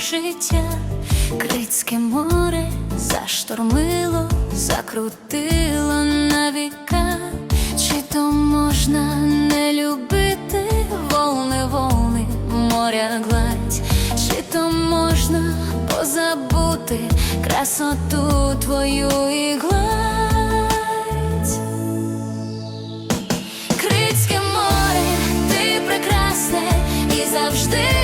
життя, Крицьке море заштормило, закрутило на віка, чи то можна не любити волни, волни, моря гладь, чи то можна позабути красоту твою і гладь. Завжди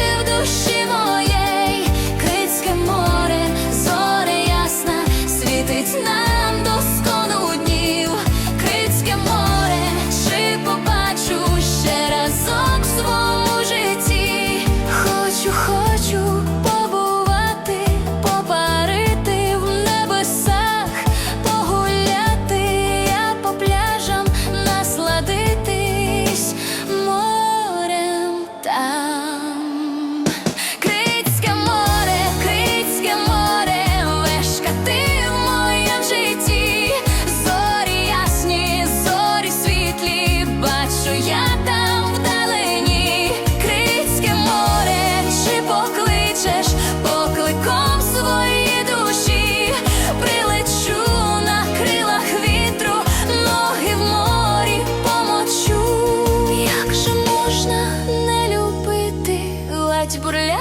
бачу я там вдалині. Крицьке море, чи покличеш покликом своєї душі, прилечу на крилах вітру, ноги в морі помочу. Як же можна не любити ледь твою